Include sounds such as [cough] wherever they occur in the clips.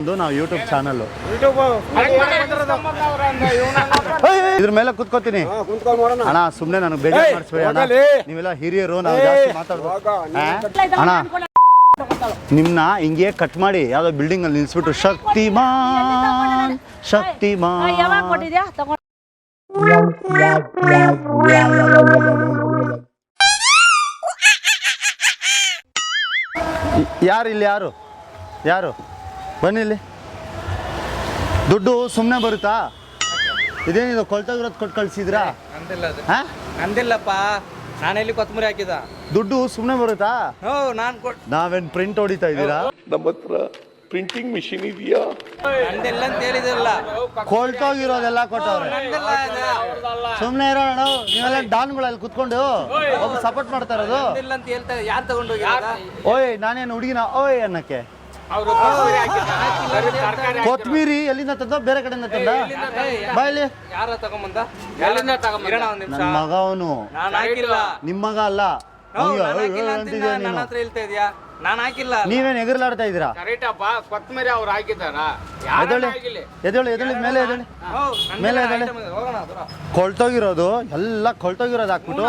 ಒಂದು ನಾವು YouTube [laughs] channel ಇದ್ರ ಮೇಲೆ ಕುತ್ಕೋತೀನಿ. ಅಣ್ಣ ಸುಮ್ನೆ ನನಗೆ ಬೇಜಾರ್ ಮಾಡಿಸ್ಬೇಡಿ ಅಣ್ಣ. ನೀವೆಲ್ಲ ಹಿರಿಯರು ನಾವು ಜಾಸ್ತಿ ಮಾತಾಡ್ಬೇಕು. ಅಣ್ಣ ನಿಮ್ನ ಹಿಂಗೆ ಕಟ್ ಮಾಡಿ ಯಾವ್ದೋ ಬಿಲ್ಡಿಂಗ್ ಅಲ್ಲಿ ನಿಲ್ಸ್ಬಿಟ್ಟು ಶಕ್ತಿಮಾನ್ ಶಕ್ತಿಮಾನ್. ಯಾರು ಇಲ್ಲಿ ಯಾರು? ಯಾರು? ಬನ್ನಿ ಇಲ್ಲಿ. ದುಡ್ಡು ಸುಮ್ಮನೆ ಬರುತ್ತಾ? ಇದೇನಿದು ಕೊಳ್ತೋಗಿರೋದು ಕೊಟ್ಟು ಕಳ್ಸಿದ್ರಾ? ಅಂದಿಲ್ಲ ಅದು. ಹಾ? ಅಂದಿಲ್ಲಪ್ಪ. ನಾನೆಲ್ಲಿ ಕೊತ್ತಂಬರಿ ಹಾಕಿದ? ದುಡ್ಡು ಸುಮ್ಮನೆ ಬರುತ್ತಾ? ಹೋ ನಾನು ಕೊಟ್ ನಾವೇನ್ ಪ್ರಿಂಟ್ ಹೊಡಿತಾ ಇದ್ದೀರಾ? ನಮ್ಮ ಹತ್ರ ಪ್ರಿಂಟಿಂಗ್ ಮಿಷಿನ್ ಇದೆಯಾ? ಅಂದಿಲ್ಲ ಅಂತ ಹೇಳಿದಿರಲ್ಲ. ಕೊಳ್ತೋಗಿರೋದೆಲ್ಲ ಕೊಟ್ಟವ್ರೆ. ಅಂದಿಲ್ಲ ಇದು. ಸುಮ್ಮನೆ ಇರೋಣ ನೀವೆಲ್ಲ ಡಾನ್ಗಳಲ್ಲಿ ಕುತ್ಕೊಂಡು ಒಬ್ಬ ಸಪೋರ್ಟ್ ಮಾಡ್ತಾ ಇರೋದು? ಅಂದಿಲ್ಲ ಅಂತ ಹೇಳ್ತಾ ಯಾರು ಓಯ್ ನಾನೇನು ಹುಡುಗಿನ? ಓಯ್ ಅನ್ನಕ್ಕೆ. ಕೊತ್ಮೀರಿ ಎಲ್ಲಿಂದ ತಂದ? ಬೇರೆ ಕಡೆಯಿಂದ ತಂದ? ಬಾಯಲ್ಲಿ ಯಾರ ತಗೊಂಬಂದ? ಎಲ್ಲಿಂದ ತಗೊಂಬಂದ? ನನ್ನ ಮಗ ಅವನು. ನಾನು ಹಾಕಿಲ್ಲ. ನಿಮ್ಮ ಮಗ ಅಲ್ಲ. ನಾನ್ ಹೇಳ್ತಾ ಇದೀಯಾ? ನಾನು ಹಾಕಿಲ್ಲ. ನೀವೇನ್ ಎಗರ್ಲಾಡ್ತಾ ಇದ್ದೀರಾ? ಕರೆಕ್ಟಪ್ಪ ಕೊತ್ತಂಬರಿ ಅವ್ರು ಹಾಕಿದಾರ ಎದಳಿ ಎದಳಿ ಎದಳಿ ಮೇಲೆ ಎದಳಿ ಮೇಲೆ ಎದಳಿ ಇದೆ. ಹೋಗೋಣ ದೂರ. ಕೊಳ್ತೋಗಿರೋದು ಎಲ್ಲ ಕೊಳ್ತೋಗಿರೋದು ಹಾಕ್ಬಿಟ್ಟು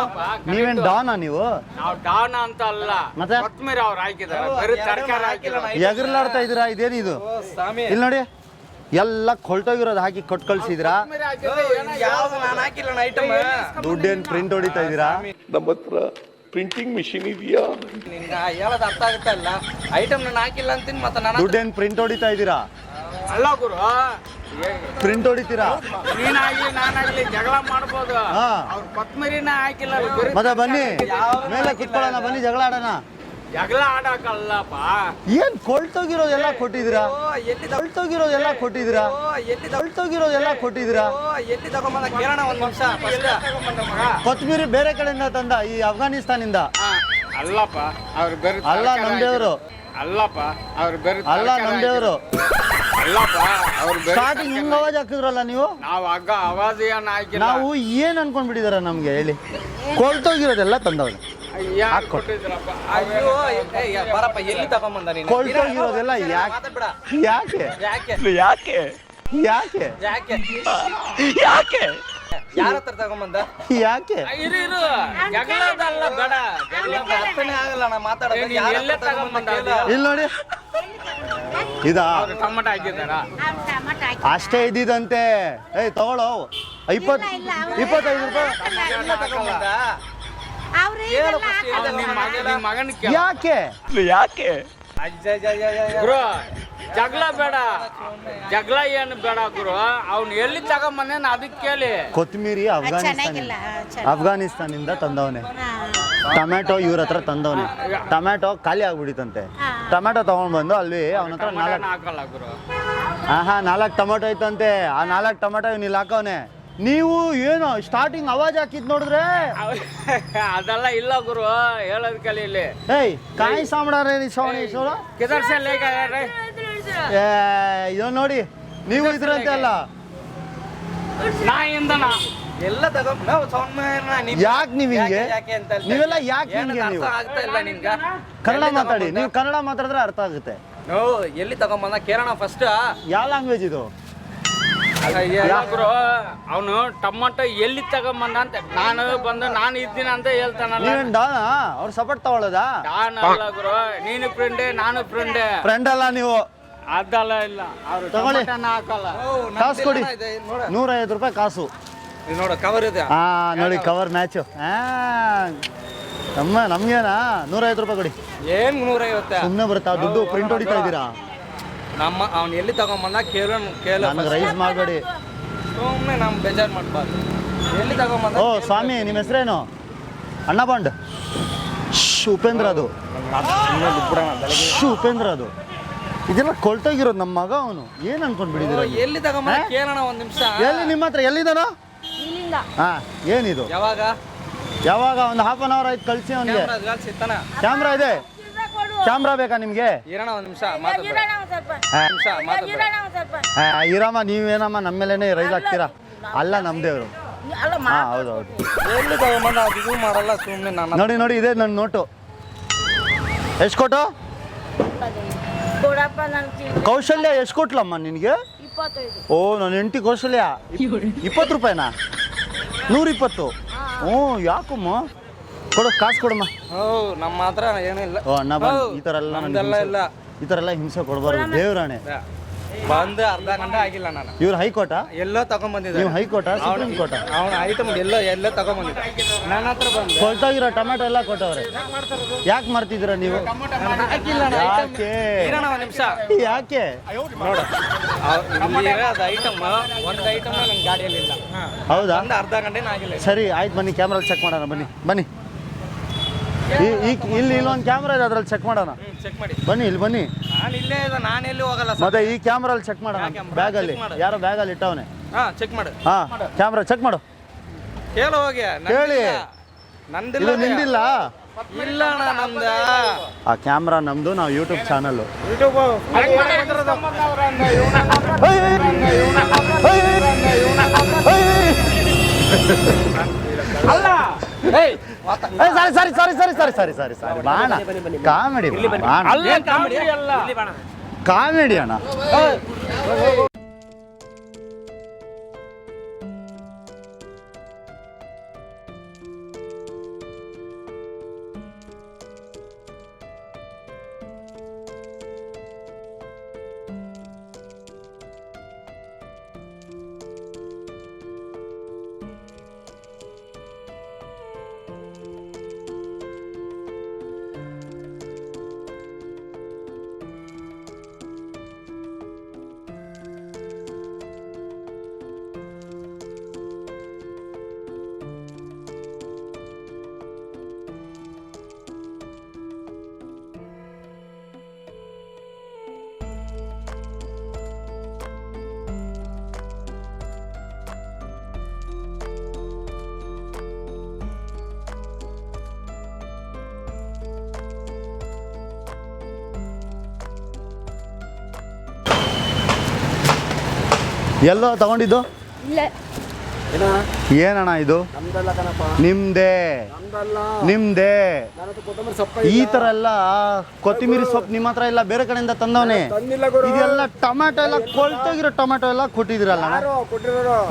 ನೀವೇನ್ ಡಾನಾ ನೀವು? ನಾವು ಡಾನ್ ಅಂತ ಅಲ್ಲ ಮತ್ತೆ? ಕೊತ್ತಂಬರಿ ಅವ್ರು ಹಾಕಿದಾರ ಬರೀ ತರಕಾರಿ ಹಾಕಿಲ್ಲ ಎಗರ್ಲಾಡ್ತಾ ಇದ್ದೀರಾ? ಇದೇನು ಇದು? ಸ್ವಾಮಿ. ಇಲ್ಲಿ ನೋಡಿ ಎಲ್ಲ ಕೊಳ್ತೋಗಿರೋದು ಹಾಕಿ ಕೊಟ್ಟು ಕಳ್ಸಿದ್ರಾ ಯಾವ್ದು ನಾನು ಹಾಕಿಲ್ಲ ಐಟಮ್ ದುಡ್ಡೇನ್ ಪ್ರಿಂಟ್ ಹೊಡಿತಾ ಇದ್ದೀರಾ? ನಮ್ಮ ಹತ್ರ ಪ್ರಿಂಟಿಂಗ್ ಮಿಷಿನ್ ಇದೆಯಾ? ನಿನ್ಗೆ ಹೇಳೋದು ಅರ್ಥ ಆಗುತ್ತಾ ಅಲ್ಲ? ಐಟಮ್ ನಾನು ಹಾಕಿಲ್ಲ ಅಂತೀನಿ ಮತ್ತೆ ನಾನು ದುಡ್ಡೇನ್ ಪ್ರಿಂಟ್ ಹೊಡಿತಾ ಇದ್ದೀರಾ? ಅಲ್ಲ ಗುರು. ಪ್ರಿಂಟ್ ಹೊಡಿತೀರಾ? ನೀನಾಗಿ ನಾನಾಗ್ಲಿ ಜಗಳ ಮಾಡ್ಬೋದು. ಹಾ. ಅವ್ರ ಹಾಕಿಲ್ಲ ಬರೀ ಮತ್ತೆ ಬನ್ನಿ. ಮೇಲೆ ಕುತ್ಕೊಳ್ಳೋಣ ಬನ್ನಿ ಜಗಳ ಆಡೋಣ. ಜಗಳ ಆಡಕ್ಕಲ್ಲಪ್ಪ ಏನ್ ಕೊಳ್ತೋಗಿರೋದೆಲ್ಲ ಕೊಟ್ಟಿದ್ದೀರಾ? ಓ, ಎಲ್ಲಿ ತಗೊ- ಕೊಳ್ತೋಗಿರೋದೆಲ್ಲ ಕೊಟ್ಟಿದ್ದೀರಾ? ಓ, ಎಲ್ಲಿ ತಗೊ- ಕೊಳ್ತೋಗಿರೋದೆಲ್ಲ ಕೊಟ್ಟಿದ್ದೀರಾ? ಎಲ್ಲಿ ತಗೊಂಬಂದ ಕೇಳೋಣ ಒಂದ್ ನಿಮಿಷ ಬೇರೆ ಕಡೆಯಿಂದ ತಂದ ಈ ಅಫ್ಘಾನಿಸ್ತಾನಿಂದ ಅಲ್ಲಪ್ಪ ಅವ್ರು ಬೇರೆ ಅಲ್ಲ ನಮ್ ದೇವರು ಅಲ್ಲಪ್ಪ ಅವ್ರು ಬೇರೆ ಅಲ್ಲ ನಮ್ ದೇವರು ಅಲ್ಲಪ್ಪ ಅವ್ರು ಬರೀ ಸ್ಟಾರ್ಟಿಂಗ್ ಹಿಂಗ್ ಅವಾಜ್ ಹಾಕಿದ್ರಲ್ಲ ನೀವು? ನಾವು ಹಗ್ಗ ಅವಾಜ್ ಏನ್ ಹಾಕಿಲ್ಲ. ನಾವು ಏನ್ ಅನ್ಕೊಂಡ್ಬಿಟ್ಟಿದಾರ ನಮ್ಗೆ ಹೇಳಿ. ಕೊಳ್ತೋಗಿರೋದೆಲ್ಲ ತಂದವ್ರು ಅಯ್ಯೋ ಬರಪ್ಪ ಎಲ್ಲಿ ತಗೊಂಬಂದ ನೀನು ಕೊಳ್ತೋಗಿರೋದೆಲ್ಲ ಯಾಕೆ ಯಾಕೆ ಯಾಕೆ ಯಾಕೆ ಯಾಕೆ ಯಾಕೆ ಯಾಕೆ ಯಾರ ಹತ್ರ ತಗೊಂಬಂದ ಯಾಕೆ ಇರು ಇರು ಜಗಳದಲ್ಲ ಬೇಡ ಜಗಳ ಅರ್ಥನೇ ಆಗಲ್ಲ ನಾ ಮಾತಾಡೋದು ಎಲ್ಲೇ ತಗೊಂಬಂದ ಇಲ್ಲಿ ನೋಡಿ ಇದಾ ಟೊಮಟೊ ಹಾಕಿದಾರ ಅಷ್ಟೇ ಇದ್ದಿದಂತೆ ಏಯ್ ತಗೊಳ್ಳೋ ಇಪ್ಪತ್ತು ಇಪ್ಪತ್ತೈದು ರೂಪಾಯಿ ಅವ್ರು ಯಾಕೆ? ಯಾಕೆ? ಗುರು ಜಗಳ ಬೇಡ. ಜಗಳ ಏನು ಬೇಡ ಗುರು. ಅವ್ನು ಎಲ್ಲಿ ತಗೊಂಬಂದೇನ ಅದಕ್ಕೆ ಕೇಳಿ. ಕೊತ್ಮೀರಿ ಅಫ್ಘಾನಿಸ್ತಾನ ಚೆನ್ನಾಗಿಲ್ಲ ಅಫ್ಘಾನಿಸ್ತಾನಿಂದ ತಂದವನೆ. ಟೊಮ್ಯಾಟೊ ಇವ್ರ ಹತ್ರ ತಂದವನೆ. ಟೊಮ್ಯಾಟೊ ಖಾಲಿ ಆಗ್ಬಿಡಿತಂತೆ ಟೊಮ್ಯಾಟೊ ತಗೊಂಡ್ ಬಂದು ಅಲ್ಲಿ ಅವನ ಹತ್ರ ನಾಲ್ಕು ಹಾಕಲ್ಲ ಗುರು. ಆಹಾ ನಾಲ್ಕು ಟೊಮೆಟೊ ಐತಂತೆ. ಆ ನಾಲ್ಕು ಟೊಮೆಟೊ ಇವ್ನು ಇಲ್ಲಿ ಹಾಕವನೆ. ನೀವು ಏನು ಸ್ಟಾರ್ಟಿಂಗ್ ಅವಾಜ್ ಹಾಕಿದ್ ನೋಡಿದ್ರೆ? ಅದೆಲ್ಲ ಇಲ್ಲ ಗುರು ಹೇಳೋದ್ ಕಲಿ ಇಲ್ಲಿ. ಏಯ್ ಕಾಯಿ ಸಾಂಬಾರ ಶ್ರವಣೇಶ್ವರ ಕಿದರ್ ಸೆ ಲೇಗ ಏ ಇದು ನೋಡಿ ನೀವು ಇದ್ರಂತೆ ಅಲ್ಲ. ನಾಯಿಂದನ ಎಲ್ಲ ತಗೊಂಡ್ ನೀನ್- ಯಾಕ್ ನೀವ್ ಹಿಂಗೆ? ನೀವೆಲ್ಲ. ಯಾಕ್ ಹಿಂಗೆ ನೀವು? ಆಗ್ತಾ ಇಲ್ಲ ನಿಮ್ಗೆ. ಕನ್ನಡ ಮಾತಾಡಿ. ನೀವು ಕನ್ನಡ ಮಾತಾಡಿದ್ರೆ ಅರ್ಥ ಆಗುತ್ತೆ. ನೋ ಎಲ್ಲಿ ತಗೊಂಬಂದ? ಕೇರಳ ಫಸ್ಟ್ ಯಾವ ಲ್ಯಾಂಗ್ವೇಜ್ ಇದು? ಗುರು ಅವನು ಟೊಮಟೊ ಎಲ್ಲಿ ತಗೊಂಬಂದ ಅಂತ ನಾನು ಬಂದು ನಾನು ಇದ್ದೀನಿ ಅಂತ ಹೇಳ್ತಾನಲ್ಲ. ಡಾನ? ಅವ್ರ ಸಪೋರ್ಟ್ ತಗೊಳ್ಳೋದಾ? ಡಾನ್ ಅಲ್ಲ ಗುರು ನೀನು ಫ್ರೆಂಡ್ ನಾನು ಫ್ರೆಂಡ್ ಫ್ರೆಂಡ್ ಅಲ್ಲ ನೀವು. ಅದಲ್ಲ ಇಲ್ಲ ಅವ್ರು ತಗೊಳ್ಳಿ. ಟೊಮಟೊನ ಹಾಕಲ್ಲ. ಕಾಸು ಕೊಡಿ. ನೂರೈವತ್ತು ರೂಪಾಯಿ ಕಾಸು. ಇದು ನೋಡು ಕವರ್ ಇದೆ. ಹಾ ನೋಡಿ ಕವರ್ ಮ್ಯಾಚು ಆ ನಮ್ಮ ನಮ್ಗೇನಾ? ನೂರೈವತ್ತು ರೂಪಾಯಿ ಕೊಡಿ. ಏನ್ ನೂರೈವತ್ತ? ಸುಮ್ಮನೆ ಬರುತ್ತಾ? ದುಡ್ಡು ಪ್ರಿಂಟ್ ಹೊಡಿತಾ ಇದ್ದೀರಾ? ನಮ್ಮ ಅವ್ನು ಎಲ್ಲಿ ತಗೊಂಬಂದ ಕೇಳೋ ಕೇಳ ನನಗೆ ರೈಸ್ ಮಾಡಬೇಡಿ. ಸುಮ್ಮನೆ ನಮ್ಮ ಬೇಜಾರು ಮಾಡಬಾರ್ದು. ಎಲ್ಲಿ ತಗೊಂಬಂದ ಓ ಸ್ವಾಮಿ ನಿಮ್ಮ ಹೆಸರೇನು? ಅಣ್ಣ ಬಾಂಡ್. ಶ್, ಉಪೇಂದ್ರ ಅದು. ಶ್, ಉಪೇಂದ್ರ ಅದು. ಇದೆಲ್ಲ ಕೊಳ್ತೋಗಿರೋದು ನಮ್ಮ ಮಗ ಅವನು. ಏನು ಅನ್ಕೊಂಡ್ ಬಿಡಿದಿರ ಎಲ್ಲಿ ತಗೊಂಬಂದ ಕೇಳೋಣ ಒಂದ್ ನಿಮಿಷ. ಎಲ್ಲಿ ನಿಮ್ಮ ಹತ್ರ ಎಲ್ಲಿದ್ದಾನೋ? ಇಲ್ಲಿಂದ. ಹಾ ಏನಿದು? ಯಾವಾಗ? ಯಾವಾಗ? ಒಂದು ಹಾಫ್ ಅನ್ ಅವರ್ ಆಯ್ತು ಕಳಿಸಿ ಅವನಿಗೆ. ಕ್ಯಾಮ್ರಾ ಸಿಗ್ತಾನ? ಕ್ಯಾಮ್ರಾ ಇದೆ. ಕ್ಯಾಮ್ರಾ ಬೇಕಾ ನಿಮಗೆ? ಇರೋಣ ಒಂದ್ ನಿಮಿಷ ಇರಮ್ಮ ನೀವೇನಮ್ಮ ನಮ್ಮ ಮೇಲೇನೆ ರೈಸ್ ಹಾಕ್ತೀರಾ? ಅಲ್ಲ ನಮ್ದೇವ್ರು ಅಲ್ಲ ಹಾ ಹೌದು ಹೌದು. ಎಲ್ಲಿ ತಗೊಂಬಂದ ಅದು ಇದು ಮಾಡಲ್ಲ ಸುಮ್ಮನೆ ನಾನು ನೋಡಿ ನೋಡಿ ಇದೆ ನನ್ನ ನೋಟು. ಎಷ್ಟು ಕೊಟ್ಟು? ಕೌಶಲ್ಯ ಎಷ್ಟು ಕೊಟ್ಲಮ್ಮ ನಿನಗೆ? ಓ ನನ್ನ ಹೆಂಡತಿ ಕೌಶಲ್ಯ. ಇಪ್ಪತ್ತು ರೂಪಾಯಿನಾ? ನೂರಿಪ್ಪತ್ತು? ಹ್ಞೂ ಯಾಕಮ್ಮ? ಕೊಡು ಕಾಸು ಕೊಡಮ್ಮ. ಹೋ ನಮ್ಮ ಮಾತ್ರ ಏನಿಲ್ಲ ಓ ಅಣ್ಣ ಬಂದ್ ಈ ಥರ ಎಲ್ಲ ನನಗೆ ನಮ್ದೆಲ್ಲ ಹಿಂಸೆ- ಇಲ್ಲ. ಈ ಥರ ಎಲ್ಲ ಹಿಂಸೆ ಕೊಡಬಾರ್ದು. ದೇವ್ರಾಣೆ ಬಂದು ಅರ್ಧ ಗಂಟೆ ಆಗಿಲ್ಲ ನಾನು. ಇವ್ರು ಹೈಕೋರ್ಟಾ? ಎಲ್ಲೋ ತಗೊಂಡ್ಬಂದಿದ್ದೆ ನೀವು ಹೈಕೋರ್ಟಾ ಸುಪ್ರೀಂ ಕೋರ್ಟಾ? ಅವ್ನ ಐಟಮ್ ಎಲ್ಲೋ ಎಲ್ಲೋ ತಗೊಂಬಂದಿದ್ದೆ ನನ್ನ ಹತ್ರ ಬಂದು ಕೊಳ್ತೋಗಿರೋ ಟೊಮೆಟೊ ಎಲ್ಲ ಕೊಟ್ಟವ್ರೆ. ಯಾಕೆ ಮಾಡ್ತಿದ್ದೀರಾ ನೀವು? ಹಾಕಿಲ್ಲ ಯಾಕೆ? ಇರೋಣ ಒಂದು ನಿಮಿಷ. ಯಾಕೆ? ನೋಡು. ಇಲ್ಲಿ ಅದು ಐಟಮ್ ಒಂದು ಐಟಮ್ ನನ್ನ ಗಾಡಿಯಲ್ಲಿ ಇಲ್ಲ. ಹೌದಾ? ಒಂದು ಅರ್ಧ ಗಂಟೆ ಆಗಿಲ್ಲ. ಸರಿ ಆಯ್ತು ಬನ್ನಿ ಕ್ಯಾಮ್ರಾ ಚೆಕ್ ಮಾಡೋಣ ಬನ್ನಿ ಬನ್ನಿ. ಈ- ಈ ಇಲ್ಲಿ ಇಲ್ಲೊಂದು ಕ್ಯಾಮ್ರಾ ಇದೆ ಅದ್ರಲ್ಲಿ ಚೆಕ್ ಮಾಡೋಣ ಚೆಕ್ ಮಾಡಿ ಬನ್ನಿ ಇಲ್ಲಿ ಬನ್ನಿ ನಾನು ಇಲ್ಲೇ ಇದೆ ನಾನು ಎಲ್ಲಿ ಹೋಗಲ್ಲ ಸರ್ ಮತ್ತೆ ಈ ಕ್ಯಾಮ್ರಲ್ಲಿ ಚೆಕ್ ಮಾಡೋಣ ಬ್ಯಾಗ್ ಅಲ್ಲಿ ಬ್ಯಾಗಲ್ಲಿ ಬ್ಯಾಗ್ ಅಲ್ಲಿ ಯಾರೋ ಬ್ಯಾಗಲ್ಲಿ ಇಟ್ಟವನೆ ಹಾ ಚೆಕ್ ಮಾಡು ಹಾ ಕ್ಯಾಮ್ರಾ ಚೆಕ್ ಮಾಡು ಕೇಳೋ ಹೋಗಿ ಹೇಳಿ. ನಂದಿಲ್ಲ ಇದು ನಿಂದಿಲ್ಲ ಇಲ್ಲ ಅಣ್ಣ ನಮ್ದ ಆ ಕ್ಯಾಮ್ರಾ ನಮ್ದು ನಾವು ಯೂಟ್ಯೂಬ್ ಚಾನಲ್ಲು ಸಾರಿ ಸಾರಿ ಸಾರಿ ಸಾರಿ ಸಾರಿ ಸಾರಿ ಸಾರಿ ಬಾಣ. ಕಾಮಿಡಿ ಬಾಣ. ಅಲ್ಲ ಕಾಮಿಡಿ. ಅಲ್ಲ ಕಾಮಿಡಿ ಅಣ್ಣ. ಎಲ್ಲೋ ತಗೊಂಡಿದ್ದು? ಇಲ್ಲ. ಏನಣ್ಣ? ಇದು? ನಿಮ್ದೇ. ನಿಮ್ದೇ. ಈ ತರ ಎಲ್ಲ ಕೊತ್ತಿಮೀರಿ ಸೊಪ್ಪು ನಿಮ್ಮ ಹತ್ರ ಇಲ್ಲ ಬೇರೆ ಕಡೆಯಿಂದ ತಂದವನೆ. ಇದೆಲ್ಲ ಟೊಮ್ಯಾಟೊ ಎಲ್ಲ ಕೊಳ್ತೋಗಿರೋ ಟೊಮ್ಯಾಟೊ ಎಲ್ಲ ಕೊಟ್ಟಿದಿರಲ್ಲ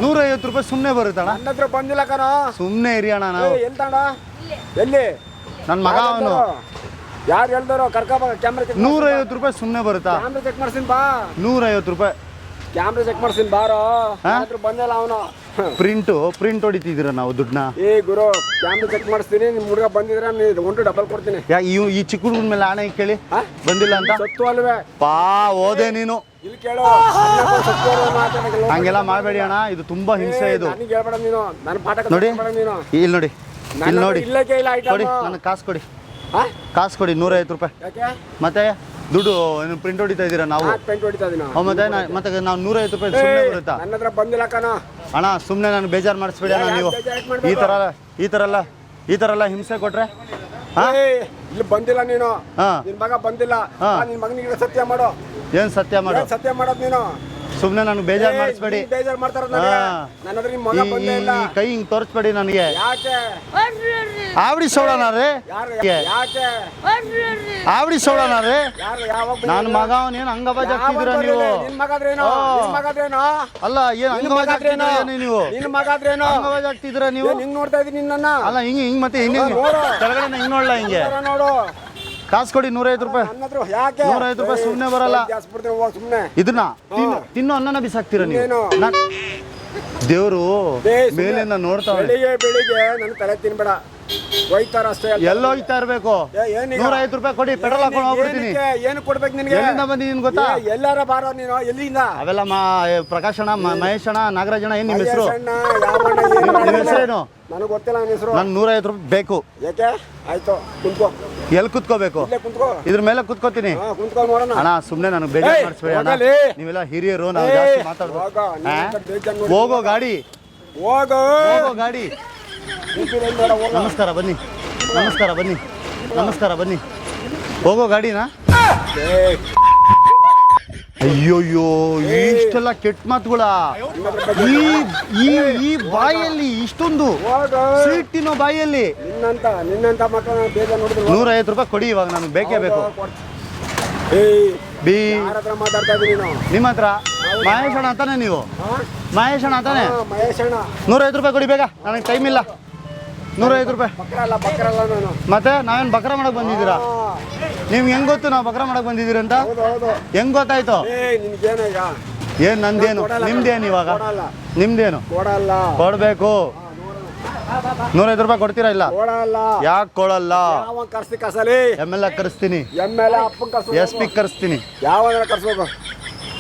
ನೂರೈವತ್ತು ರೂಪಾಯಿ ಸುಮ್ಮನೆ ಬರುತ್ತಣ್ಣ ಬಂದಿಲ್ಲ ಕಣ. ಸುಮ್ಮನೆ ಇರಿ ಅಣ್ಣ ನಾವು. ಎಲ್ಲಿ? ನನ್ನ ಮಗ ಅವನು. ಯಾರು ಹೇಳ್ದಾರೋ ಕರ್ಕ ಕ್ಯಾಮ್ರಾ ನೂರೈವತ್ತು ರೂಪಾಯಿ ಸುಮ್ಮನೆ ಬರುತ್ತಾ? ಕ್ಯಾಮ್ರಾ ಚೆಕ್ ಮಾಡ್ಸಿನ್ ಬಾ. ನೂರೈವತ್ತು ರೂಪಾಯಿ. ಕ್ಯಾಮ್ರಾ ಚೆಕ್ ಮಾಡ್ಸಿನ್ ಬಾರೋ. ಆದ್ರೂ ಬಂದಿಲ್ಲ ಅವನು. ಪ್ರಿಂಟು ಪ್ರಿಂಟ್ ಹೊಡಿತಿದ್ದೀರ ನಾವು ದುಡ್ಡನ್ನ? ಏ ಗುರು ಕ್ಯಾಮ್ರಾ ಚೆಕ್ ಮಾಡಿಸ್ತೀನಿ. ನಿಮ್ ಹುಡುಗ ಬಂದಿದ್ರೆ ನೀನು ಒಂದು ಡಬಲ್ ಕೊಡ್ತೀನಿ. ಯಾ ಇವ್ ಈ ಚಿಕ್ಕ ಹುಡುಗನ ಮೇಲೆ ಆಣೆ ಕೇಳಿ? ಬಂದಿಲ್ಲ ಅಂತ? ಸತ್ತು ಅಲ್ವೇ? ಪಾ ಓದೆ ನೀನು. ಇಲ್ಲಿ ಕೇಳು. ಹಂಗೆಲ್ಲ ಮಾಡಬೇಡಿ ಅಣ್ಣ ಇದು ತುಂಬಾ ಹಿಂಸೆ ಇದು. ನನಗೆ ಹೇಳ್ಬೇಡ ನೀನು. ನನ್ನ ಪಾಠ ನೋಡಿ ನೀನು. ಇಲ್ಲಿ ನೋಡಿ ನನ್ನ ಇಲ್ಲಿ ನೋಡಿ. ಹತ್ರ ಇಲ್ಲಕ್ಕೆ ಇಲ್ಲ ಕೊಡಿ ಐಟಮ್ ನನಗೆ ಕಾಸು ಕೊಡಿ. ಹಾ? ಕಾಸು ಕೊಡಿ ನೂರೈವತ್ತು ರೂಪಾಯಿ. ಯಾಕೆ? ಮತ್ತೆ? ದುಡ್ಡು ಏನು ಪ್ರಿಂಟ್ ಹೊಡಿತಾ ಇದ್ದೀರಾ ನಾವು? ಪ್ರಿಂಟ್ ಪೆಂಟ್ ಹೊಡಿತಾ ಇದೀನಿ ಅವ್ ಮತ್ತೆ ನಾ- ಮತ್ತೆ ನಾವು ನೂರೈವತ್ತು ರೂಪಾಯಿ ಸುಮ್ಮನೆ ಬರುತ್ತಾ? ನನ್ನ ಹತ್ರ ಬಂದಿಲ್ಲ ಕಣ. ಅಣ್ಣ ಸುಮ್ಮನೆ ನಾನು ಬೇಜಾರು ಮಾಡಿಸ್ಬೇಡಿ ಅಣ್ಣ ನೀವು. ಬೇಜಾರ್ ಈ? ಥರ ಈ ಥರ ಎಲ್ಲ ಈ ಥರ ಎಲ್ಲ ಹಿಂಸೆ ಕೊಟ್ರೆ? ಹಾಂ? ಏ, ಇಲ್ಲಿ ಬಂದಿಲ್ಲ ನೀನು. ಹಾಂ. ನಿನ್ ಮಗ ಬಂದಿಲ್ಲ. ಹಾ. ಆ, ನಿನ್ ಮಗನಿಗೆ ಸತ್ಯ ಮಾಡು. ಏನು ಸತ್ಯ ಮಾಡು? ಏನ್ ಸತ್ಯ ಮಾಡೋದ್ ನೀನು? ಸುಮ್ಮನೆ ನನ್ಗೆ ಬೇಜಾರು ಮಾಡಿಸ್ಬೇಡಿ. ಬೇಜಾರ್ ಮಾಡ್ತಾರ ಹಾ. ನನ್ನ ಹತ್ರ ನಿಮ್ ಈ ಮಗ ಬಂದೇ ಇಲ್ಲ. ಈ ಕೈ ಹಿಂಗ್ ತೋರಿಸ್ಬೇಡಿ ನನಗೆ. ಯಾಕೆ? ಆವಡಿ ಸೋಡೋಣ ರೀ? ಯಾರು ಯಾಕೆ? ಆವಡಿ ಸೋಡೋಣ ರೀ? ಯಾರು ಯಾವಾಗ ನನ್ನ ಮಗ ಅವನೇನು ಹಂಗಬಾಜ್ ಆಗ್ತಿದ್ದೀರಾ ನೀವು? ನಿಮ್ಮ ಮಗ ಆದ್ರೇನು? ಓ. ನಿನ್ ಮಗ ಆದ್ರೇನು? ಅಲ್ಲ ಏನು ಹಂಗ ಮಗ ಹಂಗಬಾಜ್ ನೀವು? ನಿನ್ ಮಗ ಆದ್ರೇನು? ಹಂಗಬಾಜ್ ಆಗ್ತಿದ್ದೀರಾ ನೀವು? ಏನ್ ಹಿಂಗ್ ನೋಡ್ತಾ ಇದೀನಿ ನಿನ್ನ ಅಲ್ಲ ಹಿಂಗೆ ಹಿಂಗೆ ಮತ್ತೆ ಹಿಂಗೆ ಹಿಂಗೆ. ಕೆಳಗಡೆ ಹಿಂಗೆ ನೋಡ್ಲಾ ಹಿಂಗೆ? ನೋಡು. ಕಾಸು ಕೊಡಿ ನೂರೈವತ್ತು ರೂಪಾಯಿ. ನನ್ನ ಹತ್ರ ಯಾಕೆ? ನೂರೈವತ್ತು ರೂಪಾಯಿ ಸುಮ್ನೆ ಬರಲ್ಲ. ಜಾಸ್ತಿ ಬಿಡ್ತೀನಿ ಹೋಗ್ ಸುಮ್ನೆ. ಇದನ್ನ ತಿನ್ನು ತಿನ್ನು ಅನ್ನನ ಬಿಸಾಕ್ತೀರ ನೀವು? ಇನ್ನೇನು? ನಾನ್- ದೇವ್ರು ಮೇಲಿಂದ ನೋಡ್ತಾವೆ ಬೆಳಿಗ್ಗೆ ಬೆಳಿಗ್ಗೆ ನನ್ನ ತಲೆ ತಿನ್ಬೇಡ. ಹೋಯ್ತಾರ ಅಷ್ಟೇ ಎಲ್ಲ. ಹೋಗ್ತಾ ಇರ್ಬೇಕು. ಏ, ಏನೀಗ? ನೂರೈವತ್ತು ರೂಪಾಯಿ ಕೊಡಿ ಪೆಟ್ರೋಲ್ ಹಾಕೊಂಡು ಹೋಗ್ಬಿಡ್ತೀನಿ. ಏನಕ್ಕೆ? ಏನು ಕೊಡ್ಬೇಕು ನಿನಗೆ? ಎಲ್ಲಿಂದ ಬಂದಿದ್ದೀನಿ ಗೊತ್ತಾ? ಏ, ಎಲ್ಲಾರ ಬಾರೋ ನೀನು? ಎಲ್ಲಿಂದ? ಅವೆಲ್ಲ ಮಾ ಮಹೇಶಣ್ಣ ಪ್ರಕಾಶ್ ನಾಗರಾಜಣ್ಣ ಅಣ್ಣ ಅಣ್ಣ ಏನ್ ನಿಮ್ಮ ಹೆಸರು? ಅಣ್ಣ, ಏನು ನಿಮ್ಮ ಮಾಡಿಲ್ಲ. ಹೆಸರೇನು? ನನಗೆ ಗೊತ್ತಿಲ್ಲ ನನ್ನ ಹೆಸರು. ನಂಗೆ ನೂರೈವತ್ತು ರೂಪಾಯಿ ಬೇಕು. ಯಾಕೆ ಆಯ್ತು ಕುಂತ್ಕೋ. ಎಲ್ಲಿ ಕುತ್ಕೋಬೇಕು? ಇಲ್ಲೇ ಕುಂತ್ಕೋ. ಇದ್ರ ಮೇಲೆ ಕುತ್ಕೋತೀನಿ. ಹಾ ಕುಂತ್ಕೋ ನೋಡೋಣ. ಅಣ್ಣ ಸುಮ್ಮನೆ ನನಗೆ ಬೇಜಾರು ಏಯ್, ಮಾಡಿಸ್ಬೇಡಿ ಅಣ್ಣ. ಹೋಗಲಿ. ನೀವೆಲ್ಲ ಹಿರಿಯರು ನಾವು ಏಯ್, ಜಾಸ್ತಿ ಹೋಗೋ, ನೀನ್ ನೋಡಿ. ಹೋಗೋ ಗಾಡಿ. ಹೋಗು. ಹೋಗೋ ಗಾಡಿ. ನಿಂತಿರು ಬೇಡ, ಹೋಗು. ನಮಸ್ಕಾರ ಬನ್ನಿ. ನಮಸ್ಕಾರ ಬನ್ನಿ. ನಮಸ್ಕಾರ ಬನ್ನಿ. ಹೋಗೋ ಗಾಡಿನಾ? ಏ, ಅಯ್ಯೋಯ್ಯೋ ಇಷ್ಟೆಲ್ಲ ಕೆಟ್ಟ ಮಾತುಗಳ. ಈ ಈ ಈ ಬಾಯಲ್ಲಿ ಇಷ್ಟೊಂದು ಹೋಗು ಬಾಯಲ್ಲಿ. ನಿನ್ನಂತ ನಿನ್ನಂತ ನೋಡಿದ್ರು ನೂರೈವತ್ತು ರೂಪಾಯಿ ಕೊಡಿ ಇವಾಗ ನನಗೆ ಬೇಕೇ ಬೇಕು. ಬಿ. ಯಾರ ಮಾತಾಡ್ತಾ ಇದ್ದೀನಿ ನೀನು? ನಿಮ್ಮ ಹತ್ರ? ಮಹೇಶ್ ಅಣ್ಣ ಅಂತಾನೆ ನೀವು? ಮಹೇಶ್ ಅಣ್ಣ ಅಂತಾನೆ? ಹಾ, ಮಹೇಶ್ ನೂರೈವತ್ತು ರೂಪಾಯಿ ಕೊಡಿ ಬೇಗ ನನಗೆ ಟೈಮ್ ಇಲ್ಲ. ನೂರೈವತ್ತು ರೂಪಾಯಿ. ನಾನು. ಮತ್ತೆ ನಾವೇನು ಬಕ್ರ ಮಾಡಕ್ ಬಂದಿದ್ದೀರಾ? ನಿಮ್ಗೆ ಹೆಂಗ್ ಗೊತ್ತು ನಾವು ಬಕ್ರ ಮಾಡಕ್ ಬಂದಿದ್ದೀರಿ ಅಂತ? ಹೌದು ಹೌದು. ಹೆಂಗ್ ಗೊತ್ತಾಯ್ತು? ಏ ನಿನ್ಗೇನ ಈಗ? ಏನ್ ನಂದೇನು. ನಿಮ್ದೇನು ಇವಾಗ? ಕೊಡಲ್ಲ. ನಿಮ್ದೇನು? ಕೊಡಲ್ಲ. ಕೊಡ್ಬೇಕು. ನೂರೈದು ರೂಪಾಯಿ ಕೊಡ್ತೀರಾ ಇಲ್ಲ? ಕೊಡಲ್ಲ. ಯಾಕೆ ಕೊಡಲ್ಲ? ಯಾವ ಕರ್ಸಿ ಕಸಲಿ ಎಂ ಎಲ್ ಎ ಕರೆಸ್ತೀನಿ. ಎಂ ಎಲ್ ಅಪ್ಪನ್ ಕರ್ಸ ಎಸ್ ಪಿ ಕರೆಸ್ತೀನಿ. ಯಾವಾಗ ಕರ್ಸ್ಬೇಕು?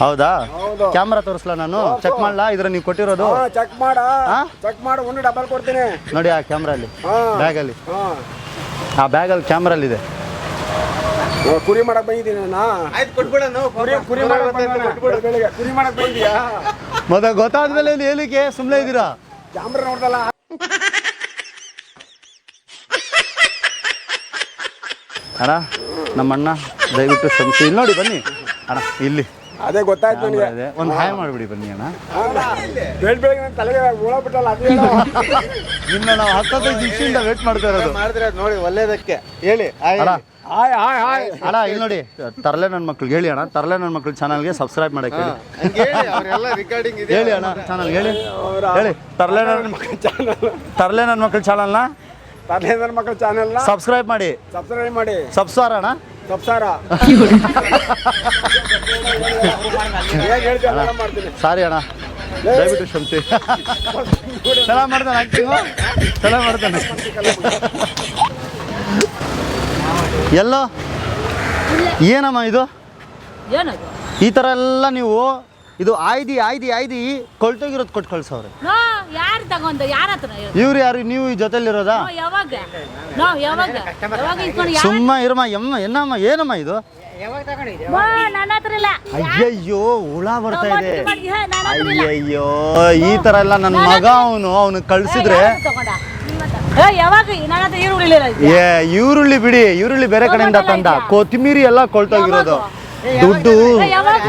ಹೌದಾ? ಹೌದು. ಕ್ಯಾಮ್ರಾ ತೋರಿಸ್ಲಾ ನಾನು? ಚೆಕ್ ಮಾಡ್ಲಾ? ಇದ್ರ ನೀವು ಕೊಟ್ಟಿರೋದು? ಹಾ ಚೆಕ್ ಮಾಡ. ಹಾ? ಚೆಕ್ ಮಾಡು ಒಂದು ಡಬಲ್ ಕೊಡ್ತೀನಿ. ನೋಡಿ ಆ ಕ್ಯಾಮ್ರಲ್ಲಿ ಅಲ್ಲಿ ಬ್ಯಾಗಲ್ಲಿ. ಅಲ್ಲಿ ಆ ಬ್ಯಾಗಲ್ಲಿ ಅಲ್ಲಿ ಇದೆ. ಕುರಿ ಮಾಡಕ್ ಬಂದಿದ್ದೀನಿ ನಾನು. ಆಯ್ತು ಕೊಟ್ಬಿಡ ನಾವು ಕುರಿ ಕುರಿ ಮಾಡಕ್ ಬಂದಿದ್ದೀನಿ. ಬೆಳಿಗ್ಗೆ ಕುರಿ ಮಾಡಕ್ ಬಂದಿದ್ಯಾ ಮತ್ತೆ ಗೊತ್ತಾದ್ಮೇಲೆ ಹೇಳಿಕೆ ಸುಮ್ಮನೆ ಇದ್ದೀರಾ? ಕ್ಯಾಮ್ರಾ ನೋಡ್ದಲ್ಲ? ಅಣ್ಣ ನಮ್ಮ ಅಣ್ಣ ದಯವಿಟ್ಟು ಸಂಸ್ಥೆ ಇಲ್ಲಿ ನೋಡಿ ಬನ್ನಿ. ಅಣ್ಣ ಇಲ್ಲಿ. ಅದೇ ಗೊತ್ತಾಯ್ತು ನನಗೆ. ಒಂದು ಹಾಯ್ ಮಾಡಿಬಿಡಿ ಬನ್ನಿ ಅಣ್ಣ. ಬೆಳ್ ಬೆಳಗ್ಗೆ ನನ್ನ ತಲೆಗೆ ಹುಳ ಬಿಟ್ಟಲ್ಲ ಅದು ಹೇಳು. ನಿನ್ನ ನಾವು ಹತ್ತೈದು ನಿಮಿಷದಿಂದ ವೇಟ್ ಮಾಡ್ತಾ ಇರೋದು. ಮಾಡಿದ್ರೆ ಅದ್ ನೋಡಿ ಒಳ್ಳೇದಕ್ಕೆ. ಹೇಳಿ ಅಣ್ಣ. Hi hi hi. ಅಣ್ಣ ಇಲ್ಲಿ ನೋಡಿ ತರಲೆ ನನ್ನ ಮಕ್ಳಿಗೆ ಹೇಳಿ ಅಣ್ಣ ತರಲೆ ನನ್ನ ಮಕ್ಳು ಚಾನಲ್ಗೆ ಸಬ್ಸ್ಕ್ರೈಬ್ ಮಾಡಕ್ಕೆ ಹೇಳಿ. ಹಂಗೆ ಹೇಳಿ ಅವರೆಲ್ಲ ರೆಕಾರ್ಡಿಂಗ್ ಇದೆ. ಹೇಳಿ ಅಣ್ಣ ಚಾನಲ್ ಹೇಳಿ. ಹೇಳಿ ತರಲೆ ನನ್ನ ಚಾನಲ್ ತರಲೆ ನನ್ನ ಮಕ್ಳು ಚಾನಲ್ನ ನನ್ನ ಮಕ್ಕಳ ಚಾನಲ್ನ ಸಬ್ಸ್ಕ್ರೈಬ್ ಮಾಡಿ. ಸಬ್ಸ್ಕ್ರೈಬ್ ಮಾಡಿ. ಸಬ್ಸಾರ ಅಣ್ಣ? ಸಬ್ಸಾರ [laughs] ಸಾರಿ ಅಣ್ಣ. ದಯವಿಟ್ಟು ಕ್ಷಮಿಸಿ. ಸಲ ಮಾಡ್ತಾನೆ ಆಕ್ಟಿಂಗು ಸಲ ಮಾಡ್ತಾನೆ. ಎಲ್ಲೋ? ಏನಮ್ಮ ಇದು? ಈ ಥರ ಎಲ್ಲ ನೀವು ಇದು ಆಯ್ದಿ ಆಯ್ದಿ ಆಯ್ದಿ ಕೊಳ್ತೋಗಿರೋದು ಕೊಟ್ಟು ಕಳ್ಸವ್ರೆ. ನೋ ಯಾರು ತಗೊಂಡು ಯಾರ ಹತ್ರ? ಇವ್ರು ಯಾರು ನೀವು ಈ ಜೊತೆಲಿ ಇರೋದಾ ಯಾವಾಗ? ನೋ ಯಾವಾಗ? ಯಾವಾಗ ಇಸ್ಕೊಂಡು ಯಾವ ಸುಮ್ಮ ಇರಮ್ಮ ಎಮ್ಮ ಏನಮ್ಮ ಏನಮ್ಮ ಇದು? ಹತ್ರ ಇಲ್ಲ. ಅಯ್ಯಯ್ಯೋ ಹುಳ ಬರ್ತಾ ಇದೆ. ತಗೊಂಡು ಮಾಡಿ, ಹೇ, ನನ್ನ ಹತ್ರ ಇಲ್ಲ. ಅಯ್ಯಯ್ಯೋ ಈ ತರ ಎಲ್ಲ ನನ್ನ ಮಗ ಅವನು ಅವನು ಕಳ್ಸಿದ್ರೆ ಏ, ಯಾವಾಗ ತಗೊಂಡ? ಏ, ಯಾವಾಗ ನನ್ನ ಹತ್ರ ಈರುಳ್ಳಿ ಇಲ್ಲ ಇದು. ಏ ಈರುಳ್ಳಿ ಬಿಡಿ ಈರುಳ್ಳಿ ಬೇರೆ ಕಡೆಯಿಂದ ತಂದ. ಕೊತ್ತಿಮೀರಿ ಎಲ್ಲ ಕೊಳ್ತೋಗಿರೋದು. ದುಡ್ಡು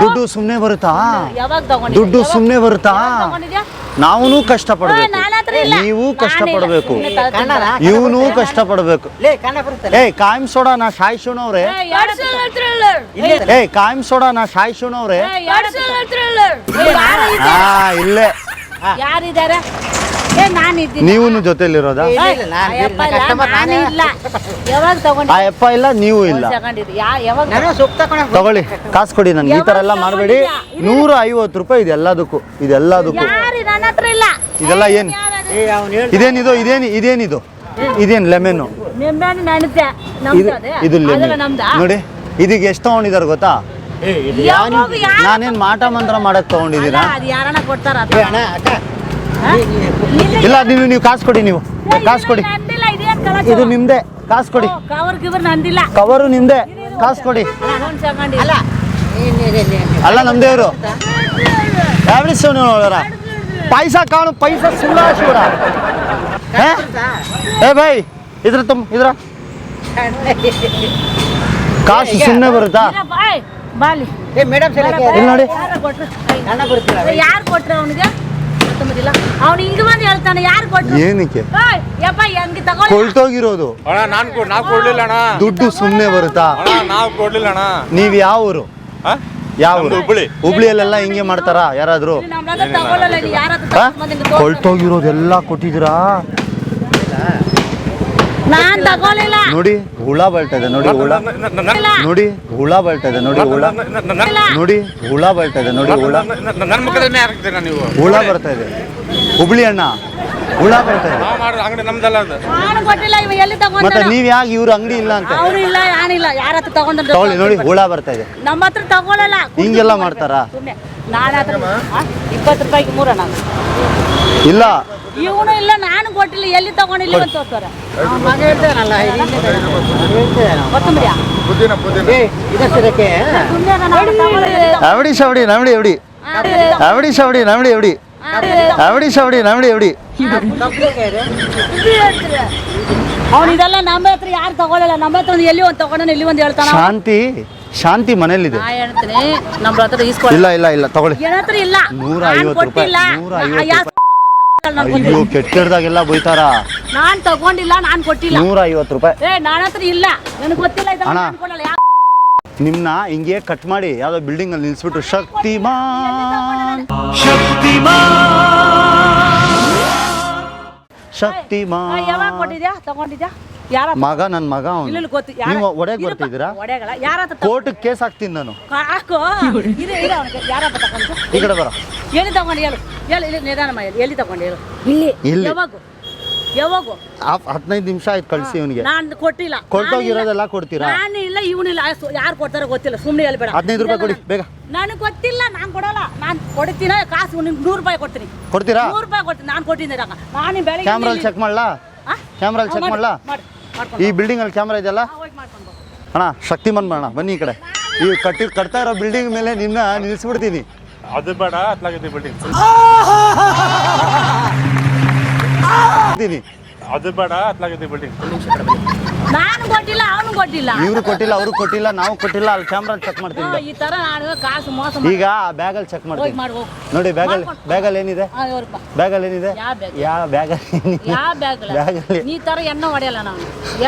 ದುಡ್ಡು ಸುಮ್ಮನೆ ಬರುತ್ತಾ? ಯಾವಾಗ ತಗೊಂಡಿದ್ಯಾ? ದುಡ್ಡು ಸುಮ್ನೆ ಸುಮ್ಮನೆ ಬರುತ್ತಾ ನಾವು ಕಷ್ಟಪಡಬೇಕು. ನಾವೂ ಕಷ್ಟ ಏ, ಪಡ್ಬೇಕು ನನ್ನ ಹತ್ರ ಇಲ್ಲ. ನೀವು ಕಷ್ಟ ನಾನಿಲ್ಲ. ಪಡ್ಬೇಕು ಇವನು ಕಷ್ಟ ಪಡ್ಬೇಕು ಏ ಕಾಯಂ ಸೋಡಾ ನಾ ಶಾಯ್ ಶಿವನವ್ರೆ. ಏ, ಕಾಯಂ ಸೋಡಾ ನಾ ಶಾಯ್ ಶಿವನವ್ರೆ. ಏ, ಯಾರ ಹತ್ರ? ಇಲ್ಲ? ಯಾರು ಹಾ ಇಲ್ಲೇ. ಯಾರಿದ್ದಾರೆ? ನೀವು ಜೊತೆಲಿರೋದಾ? ಇಲ್ಲ, ನಾನು. ಇಲ್ಲ. ಯಾವಾಗ ಆ ತಗೊಂಡಿದ್ದೆ? ಅಪ್ಪ ಇಲ್ಲ ನೀವು ಇಲ್ಲ. ತಗೊಳ್ಳಿ ಕಾಸು ಕೊಡಿ ನನ್ಗೆ. ಈ ತರ ಎಲ್ಲ ಮಾಡಬೇಡಿ. ನೂರ ಐವತ್ತು ರೂಪಾಯಿ ಇದೆಲ್ಲದಕ್ಕೂ ಇದೆಲ್ಲದಕ್ಕೂ. ಯಾರು ನನ್ನ ಇಲ್ಲ. ಇದೆಲ್ಲ ಏನು? ಇದೇನಿದು ಇದೇನು ಇದೇನಿದು? ಇದೇನು ಲೆಮೆನು ಇದು ನೋಡಿ ಇದೀಗ ಎಷ್ಟು ತಗೊಂಡಿದ್ದಾರೆ ಗೊತ್ತಾ? ನಾನೇನು ಮಾಟ ಮಂತ್ರ ಮಾಡಕ್ ತಗೊಂಡಿದ್ದೀರಾ? ಇಲ್ಲ ನೀವು ನೀವು ಕಾಸು ಕೊಡಿ ನೀವು. ಕಾಸು ಕೊಡಿ. ಇದು ನಿಮ್ದೆ ನಿಮ್ದೇ. ಕಾಸು ಕೊಡಿ. ಕವರ್ ಗಿವರ್ ನಂದಿಲ್ಲ. ಕವರು ನಿಮ್ಮದೇ ಕಾಸು ಕೊಡಿ. ಅಲ್ಲ ನಮ್ದೇವ್ರು ಯಾವ್ದು ಸೋನು ನೋಡೋರ? ಪೈಸಾ ಕಾಣು ಪೈಸಾ ಸುಳ್ಳ ಶಿವರ. ಏ ಬೈ ಇದ್ರ ತುಂಬ ಇದ್ರ. ಕಾಸು ಸುಮ್ಮನೆ ಬರುತ್ತಾ? ಇಲ್ಲ, ನೋಡಿ. ಯಾರು ಕೊಟ್ರು? ಯಾರು ಅವ್ನು ಹಿಂಗ ಬಂದು ಹೇಳ್ತಾನೆ ಯಾರು ಕೊಟ್ರು? ಏನಕ್ಕೆ? ಓಯ್, ಯಪ್ಪ ಹೆಂಗೆ ತಗೊಳ್ಳಿ ಕೊಳ್ತೋಗಿರೋದು. ಅಣ್ಣ ನಾನು ನಾವು ಕೊಡ್ಲಿಲ್ಲ ಅಣ್ಣ. ದುಡ್ಡು ಸುಮ್ಮನೆ ಬರುತ್ತಾ? ಅಣ್ಣ ನಾವು ಕೊಡ್ಲಿಲ್ಲ ಅಣ್ಣ. ನೀವ್ ಯಾವ ಊರು? ಯಾವ ಊರು? ಹುಬ್ಳಿ. ಹುಬ್ಳಿಯಲ್ಲೆಲ್ಲ ಹಿಂಗೆ ಮಾಡ್ತಾರಾ? ಯಾರಾದ್ರು? ನಮ್ಮ ತಗೊಳ್ಳಲ್ಲ ನೀ ಯಾರ ಹತ್ರ ಆ? ತಗೊಂಡ್ ಬಂದಿಲ್ಲ, ತೋರ್ಸು. ಕೊಳ್ತೋಗಿರೋದೆಲ್ಲ ಕೊಟ್ಟಿದ್ದೀರಾ? ನಾನ್ ತಗೊಳ್ಳಿಲ್ಲ. ನೋಡಿ ಹುಳ ಬಳ್ತದೆ. ನೋಡಿ ಹುಳ. ನೋಡಿ ಹುಳ ಬಳ್ತದೆ. ನೋಡಿ ಹುಳ. ನೋಡಿ ಹುಳ ಬಳ್ತದೆ. ನೋಡಿ ಹುಳ. ನನ್ನ ಮುಖದನ್ನೇ ಹಾಕ್ತೀರಾ ನೀವು? ಹುಳ ಬರ್ತಾ ಇದೆ. ಹುಬ್ಳಿ ಅಣ್ಣ. ಹುಳ ಬರ್ತಾ ಇದೆ ಅಂಗಡಿ ನಮ್ದಲ್ಲ ಅದು. ನಾನು ಕೊಟ್ಟಿಲ್ಲ ಇವ ಎಲ್ಲಿ ಮತ್ತೆ ನೀವು ಯಾಕೆ ಇವ್ರ ಅಂಗಡಿ ಇಲ್ಲ ಅಂತ? ಅವ್ರು ಇಲ್ಲ ಯಾನಿಲ್ಲ ಯಾರ ಹತ್ರ ತಗೊಂಡೆ ತಗೊಳ್ಳಿ ನೋಡಿ ಹುಳ ಬರ್ತಾ ಇದೆ. ನಮ್ಮ ಹತ್ರ ತಗೊಳ್ಳಲ್ಲ ಹಿಂಗೆಲ್ಲ ಮಾಡ್ತಾರಾ. ಸುಮ್ನೆ. ನಾನು ಹತ್ರ ಇಪ್ಪತ್ತು ರೂಪಾಯಿಗೆ ಮೂರ ನಾನು. ಇಲ್ಲ. ಇವನು ಇಲ್ಲ ನಾನು ಕೊಟ್ಟಿಲ್ಲ ಎಲ್ಲಿ ತಗೊಂಡಿಲ್ಲ ಅಂತ ಕೊತ್ತಂಬರಿಯಾ ಸುಮ್ನೆ ನಾನು ಅವ್ನು ತಗೊಳ್ಳಿಲ್ಲ. ಅವಡಿ ಶವಡಿ ನಮಡಿ ಎವಡಿ? ಅವಡಿ ಶವಡಿ ನಮಡಿ ಎವಡಿ? ಅವಡಿ ಶವಡಿ ನಮಡಿ ಅವಡಿ ಅವ್ನು ಇದೆಲ್ಲ ನಮ್ಮ ಹತ್ರ ಯಾರು ತಗೊಳ್ಳಲ್ಲ ನಮ್ಮ ಹತ್ರ ಒಂದು ಎಲ್ಲಿ ಒಂದು ತಗೊಂಡು ಎಲ್ಲಿ ಒಂದು ಹೇಳ್ತಾನ. ಶಾಂತಿ ಶಾಂತಿ ಮನೇಲಿದೆ ನಾ ಹೇಳ್ತೀನಿ ನಮ್ಮ ಹತ್ರ ಇಲ್ಲ ಇಲ್ಲ ಇಲ್ಲ ತಗೊಳ್ಳಿ. ಏನ್ ಹತ್ರ ಇಲ್ಲ. ನೂರ ಐವತ್ತು ರೂಪಾಯಿ, ಕೊಟ್ಟಿಲ್ಲ. ನೂರ ಐವತ್ತು ಅಯ್ಯೋ. ಕೆಟ್ಟದಾಗೆಲ್ಲ ಬೈತಾರ? ನಾನ್ ತಗೊಂಡಿಲ್ಲ ನಾನು ಕೊಟ್ಟಿಲ್ಲ. ನೂರ ಐವತ್ತು ರೂಪಾಯಿ. ಏ ನನ್ನ ಹತ್ರ ಇಲ್ಲ. ನನಗೆ ಗೊತ್ತಿಲ್ಲ ಇದೆಲ್ಲ ಅಣ್ಣ. ನಿಮ್ನ ಹಿಂಗೆ ಕಟ್ ಮಾಡಿ ಯಾವ್ದೋ ಬಿಲ್ಡಿಂಗ್ ಅಲ್ಲಿ ನಿಲ್ಸ್ಬಿಟ್ಟು ಶಕ್ತಿಮಾನ್. ಶಕ್ತಿಮಾನ್. ಯಾವಾಗ ಕೊಟ್ಟಿದ್ಯಾ? ತಗೊಂಡಿದ್ಯಾ? ಯಾರ ಮಗ ನನ್ನ ಮಗ ಇಲ್ಲ ಅವನು ಗೊತ್ತಿ ನೀವು ಬರ್ತಿದ್ದೀರಾ? ಯಾರ ಹತ್ರ ಕೋರ್ಟ್ ಕೇಸ್ ಹಾಕ್ತೀನಿ ನಾನು. ಹಾಕು. ಇದೆ ಇದೆ ಅವನಿಗೆ. ಯಾರಪ್ಪ ತಗೊಂಡು ಈ ಕಡೆ ಬರ. ಎಲ್ಲಿ ತಗೊಂಡು ಹೇಳು. ಹೇಳು ಇಲ್ಲಿ ನಿಧಾನ ಮಾಡಿ. ಎಲ್ಲಿ ತಗೊಂಡು ಹೇಳು? ಇಲ್ಲಿ ಇಲ್ಲಿ. ಯಾವಾಗ? ಯಾವಾಗ? ಹದಿನೈದು ನಿಮಿಷ ಆಯ್ತು ಕಳಿಸಿ ಇವನಿಗೆ. ನಾನು ಕೊಟ್ಟಿಲ್ಲ. ಕೊಟ್ಟೋಗಿರೋದೆಲ್ಲ ಕೊಡ್ತೀರಾ? ನಾನು ಇಲ್ಲ ಇವನಿಲ್ಲ. ಯಾರು ಕೊಡ್ತಾರೋ ಗೊತ್ತಿಲ್ಲ ಸುಮ್ಮನೆ ಹೇಳ್ಬೇಡ. ಹದಿನೈದು ರೂಪಾಯಿ ಕೊಡಿ ಬೇಗ. ನನಗೆ ಗೊತ್ತಿಲ್ಲ ನಾನು ಕೊಡಲ್ಲ. ನಾನು ಕೊಡ್ತೀನ? ಕಾಸು ನಿಮ್ಗೆ ನೂರು ರೂಪಾಯಿ ಕೊಡ್ತೀನಿ. ಕೊಡ್ತೀರಾ? ನೂರು ರೂಪಾಯಿ ಕೊಡ್ತೀನಿ. ನಾನು ಕೊಟ್ಟಿದ್ದೆ ರೊಕ್ಕ. ನಾನು ಬೆಳಗ್ಗೆ ಕ್ಯಾಮ್ರಲ್ಲಿ ಚೆಕ್ ಮಾಡ್ಲಾ? ಆ? ಕ್ಯಾಮ್ರಲ್ಲಿ ಚೆಕ್ ಮಾಡಲಾ? ಈ ಬಿಲ್ಡಿಂಗಲ್ಲಿ ಕ್ಯಾಮ್ರಾ ಇದೆಯಲ್ಲ. ಅಣ್ಣ ಶಕ್ತಿಮಾನ್ ಬರೋಣ ಬನ್ನಿ ಈ ಕಡೆ. ಈ ಕಟ್ಟಿ ಕಟ್ತಾ ಇರೋ ಬಿಲ್ಡಿಂಗ್ ಮೇಲೆ ನಿನ್ನ ನಿಲ್ಲಿಸ್ಬಿಡ್ತೀನಿ ಅದು ಬೇಡ ಅತ್ಲಾಗಿದೆ ಬಿಲ್ಡಿಂಗ್ ಇದ್ದೀನಿ. ಅದು ಬೇಡ ಬಿಲ್ಡಿಂಗ್ ನಾನು ಕೊಟ್ಟಿಲ್ಲ ಅವನು ಕೊಟ್ಟಿಲ್ಲ. ಇವ್ರು ಕೊಟ್ಟಿಲ್ಲ ಅವರು ಕೊಟ್ಟಿಲ್ಲ ನಾವು ಕೊಟ್ಟಿಲ್ಲ ಅಲ್ಲಿ ಕ್ಯಾಮ್ರಾ ಚೆಕ್ ಮಾಡ್ತೀನಿ. ಹಾ, ಈ ತರ ನಾನು ಕಾಸು ಮೋಸ ಮಾಡಿ ಈಗ ಬ್ಯಾಗಲ್ಲಿ ಚೆಕ್ ಹೋಗಿ ಮಾಡ್ತೀನಿ ಮಾಡಿ ಹೋಗು. ನೋಡಿ ಬ್ಯಾಗಲ್ಲಿ ಬ್ಯಾಗಲ್ಲಿ ಏನಿದೆ? ಆ, ಇವ್ರಪ್ಪ. ಬ್ಯಾಗಲ್ಲಿ ಏನಿದೆ? ಯಾವ ಬ್ಯಾಗ್? ಯಾವ ಬ್ಯಾಗಲ್ಲಿ ಯಾವ ಬ್ಯಾಗ್ ಬ್ಯಾಗಲ್ಲಿ ಈ ತರ ಎಣ್ಣೆ ಹೊಡೆಯಲ್ಲ ನಾವು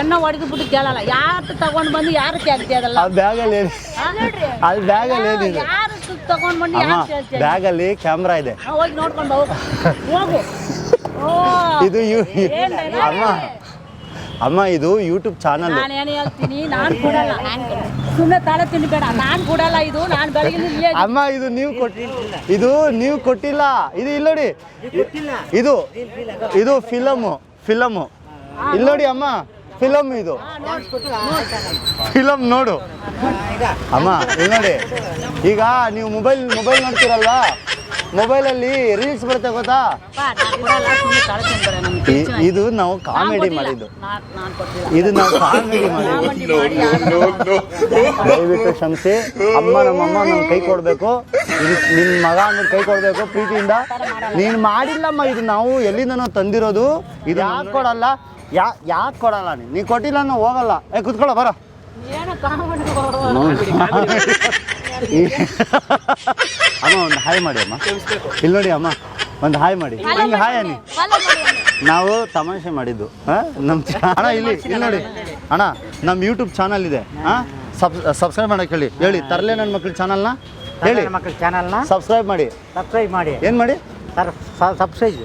ಎಣ್ಣೆ ಹೊಡೆದು ಬಿಟ್ಟು ಕೇಳಲ್ಲ. ಯಾರು ತಗೊಂಡ್ ಬಂದು ಯಾರು ಕೇಳ್ತಿ ಅದಲ್ಲ? ಆ ಬ್ಯಾಗಲ್ಲಿ ಏನಿ ಅಲ್ಲಿ ಬ್ಯಾಗಲ್ಲಿ ಏನಿದೆ? ಯಾರು ತಗೊಂಡ್ ಬಂದು ಅಮ್ಮ ಯಾರು ಬ್ಯಾಗಲ್ಲಿ ಕ್ಯಾಮ್ರಾ ಇದೆ. ಹೋಗಿ ನೋಡ್ಕೊಂಡು ಬಾ, ಹೋಗು. ಇದು ಯು- ಅಮ್ಮ ಅಮ್ಮ ಇದು ಯೂಟ್ಯೂಬ್ ಚಾನಲ್ ನಾನು ಏನು ಹೇಳ್ತೀನಿ ನಾನು ಕೊಡಲ್ಲ. ಸುಮ್ಮನೆ ತಲೆ ತಿನ್ಬೇಡ ನಾನು ಕೊಡಲ್ಲ ಇದು ನಾನು ಬೆಳಗ್ಗೆ ಇಲ್ಲೇ ಅಮ್ಮ ಇದು ನೀವು ಕೊಟ್ಟಿಲ್ಲ ಇದು ನೀವು ಕೊಟ್ಟಿಲ್ಲ. ಇದು ಇಲ್ಲೋಡಿ ನೋಡಿ. ಇದು ಇದು ಫಿಲಮು ಫಿಲಮು ಇಲ್ಲೋಡಿ ನೋಡಿ ಅಮ್ಮ ಫಿಲಮ್ ಇದು. ಫಿಲಮ್ ನೋಡು. ಅಮ್ಮ ಇಲ್ಲೋಡಿ ನೋಡಿ. ಈಗ ನೀವು ಮೊಬೈಲ್ ಮೊಬೈಲ್ ನೋಡ್ತೀರಲ್ವಾ ಮೊಬೈಲಲ್ಲಿ ರೀಲ್ಸ್ ಬರುತ್ತೆ ಗೊತ್ತಾ? ನಾನ್ ಇ- ಇದು ನಾವು ಕಾಮಿಡಿ ಮಾಡಿದ್ದು. ನಾನು ನಾನು ಇದು ನಾವು ಕಾಮಿಡಿ ಮಾಡಿದ್ದು. ದಯವಿಟ್ಟು ಕ್ಷಮಿಸಿ. ಅಮ್ಮ ನಮ್ಮಮ್ಮ ನನ್ ಕೈ ಕೊಡ್ಬೇಕು. ನಿನ್ನ ನಿನ್ ಮಗ ಅಂದ್ರೆ ಕೈ ಕೊಡ್ಬೇಕು ಪ್ರೀತಿಯಿಂದ. ನೀನ್ ಮಾಡಿಲ್ಲಮ್ಮ ಇದು ನಾವು ಎಲ್ಲಿಂದನೋ ತಂದಿರೋದು. ಇದು ಯಾಕೆ ಕೊಡಲ್ಲ. ಯಾ ಯಾಕೆ ಕೊಡಲ್ಲ ನೀನು? ನೀ ಕೊಟ್ಟಿಲ್ಲ ನಾವು ಹೋಗಲ್ಲ. ಏ ಕುತ್ಕೊಳ್ಳೋ ಬರೋ. ಏನೋ ಕಾಮಿಡಿ ಮಾಡು. [laughs] [laughs] ಅಮ್ಮ ಒಂದು ಹಾಯ್ ಮಾಡಿ ಅಮ್ಮ. ಇಲ್ಲಿ ನೋಡಿ ಅಮ್ಮ ಒಂದು ಹಾಯ್ ಮಾಡಿ. ಹಿಂಗೆ ಹಾಯ್ ಅನ್ನಿ. ನಾವು ತಮಾಷೆ ಮಾಡಿದ್ದು ನಮ್ಮ ನಮ್ ಅಣ್ಣ ಇಲ್ಲಿ ಇಲ್ಲಿ ನೋಡಿ. ಅಣ್ಣ ನಮ್ಮ ಯೂಟ್ಯೂಬ್ ಚಾನಲ್ ಇದೆ ಹಾ? ಸಬ್ ಸಬ್ಸ್ಕ್ರೈಬ್ ಮಾಡಕ್ಕೆ ಹೇಳಿ. ಹೇಳಿ ತರಲೆ ನನ್ನ ಮಕ್ಳ ಚಾನಲ್ನ ಹೇಳಿ. ಮಕ್ಕಳ ಚಾನಲ್ನ ಸಬ್ಸ್ಕ್ರೈಬ್ ಮಾಡಿ. ಸಬ್ಸ್ಕ್ರೈಬ್ ಮಾಡಿ. ಏನು ಮಾಡಿ? Sir subscribe